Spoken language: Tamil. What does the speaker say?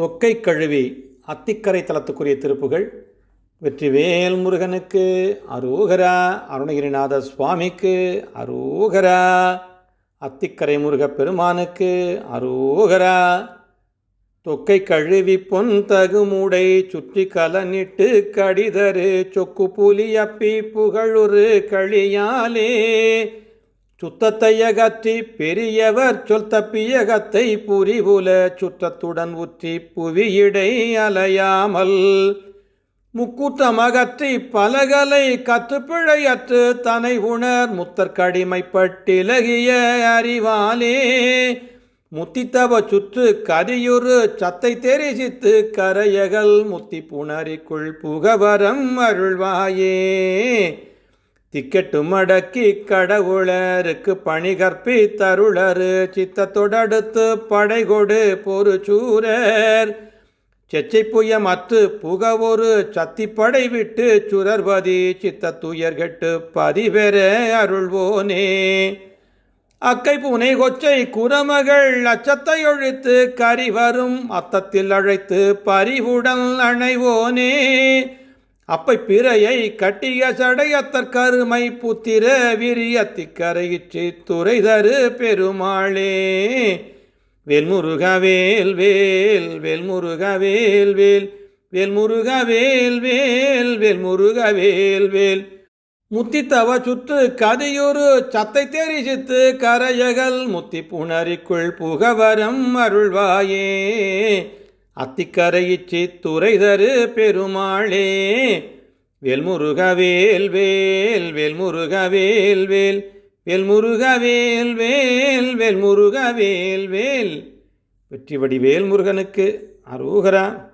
தொக்கை கழுவி அத்திக்கரை தலத்துக்குரிய திருப்புகள். வெற்றிவேல் முருகனுக்கு அரூகரா அருணகிரிநாத சுவாமிக்கு அரூகரா. அத்திக்கரை முருகப் பெருமானுக்கு அரூகரா. தொக்கை கழுவி பொன் தகுமுடை சுற்றி கலனிட்டு கடிதரு. சொக்கு புலி அப்பி புகழுரு களியாலே. சுத்தத்தையகற்றி பெரியவர் சொல் தப்பியகத்தை புரிவுல சுற்றத்துடன் உற்றி புவியிடை அலையாமல். முக்கூட்டம் பலகலை கத்துப்பிழையத்து தனை உணர் முத்தற்கடிமைப்பட்டிலகிய அறிவாலே முத்தித்தவ சுற்று கரியுறு சத்தை தெரிசித்து கரையகல் முத்தி புணரிக்குள் புகவரம் அருள்வாயே. திக்கெட்டும் அடக்கி கடவுளருக்கு பணி கற்பி தருளரு சித்தத்தொடடுத்து படைகொடு பொறு சூரர் செச்சை புயமற்று புகவொரு சத்திப்படை விட்டு சுரர்வதி. சித்த துயர்கெட்டு பதிபெற அருள்வோனே. அக்கை பூனை கொச்சை குரமகள் அச்சத்தை ஒழித்து கறி வரும் அத்தத்தில் அழைத்து பரிவுடன் அணைவோனே. அப்பை பிறையை கட்டிய சடையத்தற்கருமை புத்திர விரியத்திக்கரையிற்று துறைதரு பெருமாளே. வேல்முருக வேல் வேல் வேல் வேல் வேல் வேல் வேல் வேல். முத்தித்தவ சுற்று கதையொரு சத்தை தெரிசித்து கரையகல் முத்தி புணரிக்குள் புகவரம் அருள்வாயே. அத்திக்கரையிச்சி துறைதரு பெருமாளே. வேல்முருக வேல் வேல் வேல் வேல் வேல் வேல் வேல். வெற்றிவடி வேல்முருகனுக்கு வடிவேல் அரோகரா.